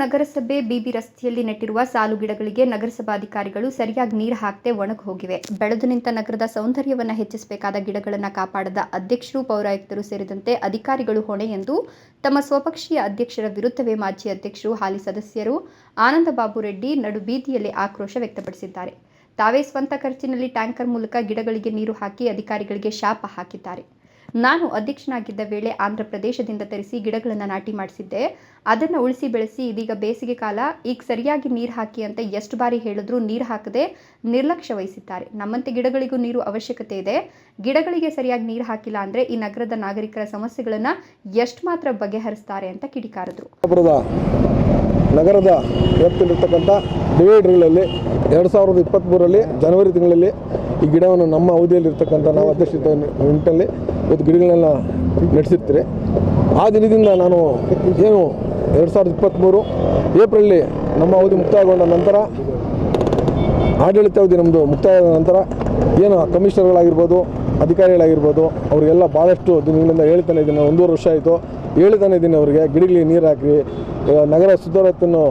ನಗರಸಭೆ ಬಿಬಿ ರಸ್ತೆಯಲ್ಲಿ ನೆಟ್ಟಿರುವ ಸಾಲು ಗಿಡಗಳಿಗೆ ನಗರಸಭಾಧಿಕಾರಿಗಳು ಸರಿಯಾಗಿ ನೀರು ಹಾಕದೆ ಒಣಗಿ ಹೋಗಿವೆ. ಬೆಳೆದು ನಿಂತ ನಗರದ ಸೌಂದರ್ಯವನ್ನು ಹೆಚ್ಚಿಸಬೇಕಾದ ಗಿಡಗಳನ್ನು ಕಾಪಾಡದ ಅಧ್ಯಕ್ಷರು, ಪೌರಾಯುಕ್ತರು ಸೇರಿದಂತೆ ಅಧಿಕಾರಿಗಳು ಹೊಣೆ ಎಂದು ತಮ್ಮ ಸ್ವಪಕ್ಷೀಯ ಅಧ್ಯಕ್ಷರ ವಿರುದ್ಧವೇ ಮಾಜಿ ಅಧ್ಯಕ್ಷರು, ಹಾಲಿ ಸದಸ್ಯರು ಆನಂದಬಾಬು ರೆಡ್ಡಿ ನಡು ಬೀದಿಯಲ್ಲಿ ಆಕ್ರೋಶ ವ್ಯಕ್ತಪಡಿಸಿದ್ದಾರೆ. ತಾವೇ ಸ್ವಂತ ಖರ್ಚಿನಲ್ಲಿ ಟ್ಯಾಂಕರ್ ಮೂಲಕ ಗಿಡಗಳಿಗೆ ನೀರು ಹಾಕಿ ಅಧಿಕಾರಿಗಳಿಗೆ ಶಾಪ ಹಾಕಿದ್ದಾರೆ. ನಾನು ಅಧ್ಯಕ್ಷನಾಗಿದ್ದ ವೇಳೆ ಆಂಧ್ರ ಪ್ರದೇಶದಿಂದ ತರಿಸಿ ಗಿಡಗಳನ್ನು ನಾಟಿ ಮಾಡಿಸಿದ್ದೆ. ಅದನ್ನು ಉಳಿಸಿ ಬೆಳೆಸಿ ಇದೀಗ ಬೇಸಿಗೆ ಕಾಲ, ಈಗ ಸರಿಯಾಗಿ ನೀರು ಹಾಕಿ ಅಂತ ಎಷ್ಟು ಬಾರಿ ಹೇಳಿದ್ರೂ ನೀರು ಹಾಕದೆ ನಿರ್ಲಕ್ಷ್ಯ ವಹಿಸಿದ್ದಾರೆ. ನಮ್ಮಂತೆ ಗಿಡಗಳಿಗೂ ನೀರು ಅವಶ್ಯಕತೆ ಇದೆ. ಗಿಡಗಳಿಗೆ ಸರಿಯಾಗಿ ನೀರು ಹಾಕಿಲ್ಲ ಅಂದರೆ ಈ ನಗರದ ನಾಗರಿಕರ ಸಮಸ್ಯೆಗಳನ್ನು ಎಷ್ಟು ಮಾತ್ರ ಬಗೆಹರಿಸ್ತಾರೆ ಅಂತ ಕಿಡಿಕಾರದ್ರು. ನಗರದ ವ್ಯಾಪ್ತಿಯಲ್ಲಿರ್ತಕ್ಕಂಥ ಡಿವೈಡರ್ಗಳಲ್ಲಿ ಎರಡು ಸಾವಿರದ ಇಪ್ಪತ್ತ್ಮೂರರಲ್ಲಿ ಜನವರಿ ತಿಂಗಳಲ್ಲಿ ಈ ಗಿಡವನ್ನು ನಮ್ಮ ಅವಧಿಯಲ್ಲಿರ್ತಕ್ಕಂಥ ನಾವು ಅಧ್ಯಕ್ಷತೆ ನಿಟ್ಟಿನಲ್ಲಿ ಇವತ್ತು ಗಿಡಗಳನ್ನೆಲ್ಲ ನಡೆಸಿರ್ತೀರಿ. ಆ ದಿನದಿಂದ ನಾನು ಏನು ಎರಡು ಸಾವಿರದ ಇಪ್ಪತ್ತ್ಮೂರು ಏಪ್ರಿಲ್ಲಿ ನಮ್ಮ ಅವಧಿ ಮುಕ್ತಾಯಗೊಂಡ ನಂತರ ಆಡಳಿತ ಅವಧಿ ನಮ್ಮದು ಮುಕ್ತಾಯದ ನಂತರ ಏನು ಕಮಿಷನರ್ಗಳಾಗಿರ್ಬೋದು, ಅಧಿಕಾರಿಗಳಾಗಿರ್ಬೋದು, ಅವರಿಗೆಲ್ಲ ಭಾಳಷ್ಟು ದಿನಗಳಿಂದ ಹೇಳ್ತಾನೆ ಇದ್ದೀನಿ. ಒಂದೂವರೆ ವರ್ಷ ಆಯಿತು. ಹೇಳ್ತಾನೆ ಇದ್ದೀನಿ ಅವರಿಗೆ, ಗಿಡಗಳಿಗೆ ನೀರು ಹಾಕಿ ನಗರ ಸುಧಾರತನ್ನು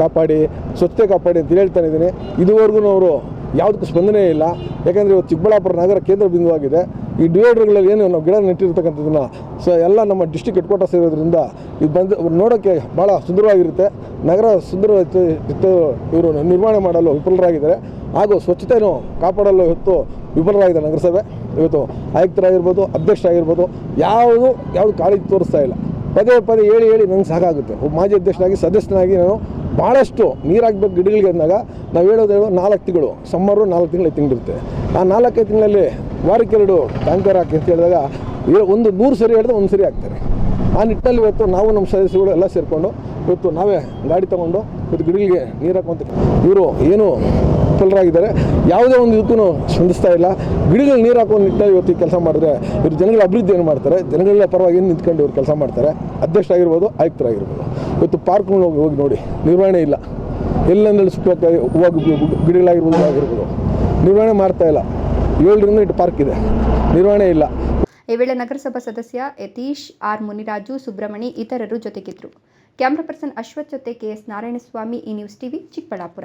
ಕಾಪಾಡಿ, ಸ್ವಚ್ಛತೆ ಕಾಪಾಡಿ ಅಂತ ಹೇಳ್ತಾನೆ ಇದ್ದೀನಿ. ಇದುವರೆಗೂ ಅವರು ಯಾವುದಕ್ಕೂ ಸ್ಪಂದನೆ ಇಲ್ಲ. ಯಾಕೆಂದರೆ ಇವತ್ತು ಚಿಕ್ಕಬಳ್ಳಾಪುರ ನಗರ ಕೇಂದ್ರ ಬಿಂದುವಾಗಿದೆ. ಈ ಡಿವೈಡರ್ಗಳಲ್ಲಿ ಏನು ನಾವು ಗಿಡ ನೆಟ್ಟಿರ್ತಕ್ಕಂಥದ್ದನ್ನು ಸೊ ಎಲ್ಲ ನಮ್ಮ ಡಿಸ್ಟಿಕ್ ಹೆಡ್ ಕ್ವಾರ್ಟರ್ಸ್ ಇರೋದ್ರಿಂದ ಇದು ಬಂದು ನೋಡೋಕ್ಕೆ ಭಾಳ ಸುಂದರವಾಗಿರುತ್ತೆ. ನಗರ ಸುಂದರ ಇವರು ನಿರ್ಮಾಣ ಮಾಡಲು ವಿಫಲರಾಗಿದ್ದಾರೆ. ಹಾಗೂ ಸ್ವಚ್ಛತೆಯನ್ನು ಕಾಪಾಡಲು ಇವತ್ತು ವಿಫಲರಾಗಿದೆ ನಗರಸಭೆ. ಇವತ್ತು ಆಯುಕ್ತರಾಗಿರ್ಬೋದು, ಅಧ್ಯಕ್ಷರಾಗಿರ್ಬೋದು, ಯಾವುದು ಯಾವುದು ಕಾಳಜಿ ತೋರಿಸ್ತಾ ಇಲ್ಲ. ಪದೇ ಪದೇ ಹೇಳಿ ಹೇಳಿ ನಂಗೆ ಸಾಕಾಗುತ್ತೆ. ಮಾಜಿ ಅಧ್ಯಕ್ಷನಾಗಿ, ಸದಸ್ಯನಾಗಿ ನಾನು ಭಾಳಷ್ಟು ನೀರಾಗಬೇಕು ಗಿಡಗಳಿಗೆ ಅಂದಾಗ ನಾವು ಹೇಳೋದು ಹೇಳೋ ನಾಲ್ಕು ತಿಂಗಳು, ಸಮ್ಮರು ನಾಲ್ಕು ತಿಂಗಳು ತಿಂಗಳಿರುತ್ತೆ. ಆ ನಾಲ್ಕೈದು ತಿಂಗಳಲ್ಲಿ ವಾರಕ್ಕೆರಡು ಟ್ಯಾಂಕರ್ ಹಾಕಿ ಅಂತ ಹೇಳಿದಾಗ ಒಂದು ನೂರು ಸರಿ ಹೇಳಿದ್ರೆ ಒಂದು ಸರಿ ಹಾಕ್ತಾರೆ. ಆ ನಿಟ್ಟಿನಲ್ಲಿ ಇವತ್ತು ನಾವು ನಮ್ಮ ಸದಸ್ಯರುಗಳು ಎಲ್ಲ ಸೇರಿಕೊಂಡು ಇವತ್ತು ನಾವೇ ಗಾಡಿ ತೊಗೊಂಡು ಇವತ್ತು ಗಿಡಗಳಿಗೆ ನೀರು ಹಾಕುವಂತ ಇವರು ಏನು ವಿಫಲರಾಗಿದ್ದಾರೆ ಯಾವುದೇ ಒಂದು ಇದಕ್ಕೂ ಸ್ಪಂದಿಸ್ತಾ ಇಲ್ಲ. ಗಿಡಗಳಿಗೆ ನೀರು ಹಾಕೋ ನಿಟ್ಟಿನಲ್ಲಿ ಇವತ್ತು ಕೆಲಸ ಮಾಡಿದ್ರೆ ಇವರು ಜನಗಳ ಅಭಿವೃದ್ಧಿ ಏನು ಮಾಡ್ತಾರೆ? ಜನಗಳ ಪರವಾಗಿ ನಿಂತ್ಕೊಂಡು ಇವರು ಕೆಲಸ ಮಾಡ್ತಾರೆ? ಅಧ್ಯಕ್ಷರಾಗಿರ್ಬೋದು, ಆಯುಕ್ತರಾಗಿರ್ಬೋದು. ಇವತ್ತು ಪಾರ್ಕ್ಗಳು ಹೋಗಿ ಹೋಗಿ ನೋಡಿ, ನಿರ್ವಹಣೆ ಇಲ್ಲ. ಎಲ್ಲೆಂದಲ್ಲಿ ಸುತ್ತ ಹೂವು ಗಿಡಗಳಾಗಿರ್ಬೋದು, ಆಗಿರ್ಬೋದು. ನಿರ್ವಹಣೆ ಮಾಡ್ತಾ ಇಲ್ಲ. ಏಳರಿಂದ ಇಟ್ಟು ಪಾರ್ಕ್ ಇದೆ. ನಿರ್ವಹಣೆ ಇಲ್ಲ. ಈ ವೇಳೆ ನಗರಸಭಾ ಸದಸ್ಯ ಯತೀಶ್ ಆರ್ ಮುನಿರಾಜು ಸುಬ್ರಮಣಿ ಇತರರು ಜೊತೆಗಿದ್ರು. ಕ್ಯಾಮ್ರಾ ಪರ್ಸನ್ ಅಶ್ವಥ್ ಜೊತೆ ಕೆಎಸ್ ನಾರಾಯಣಸ್ವಾಮಿ, ಈ ನ್ಯೂಸ್ ಟಿವಿ ಚಿಕ್ಕಬಳ್ಳಾಪುರ.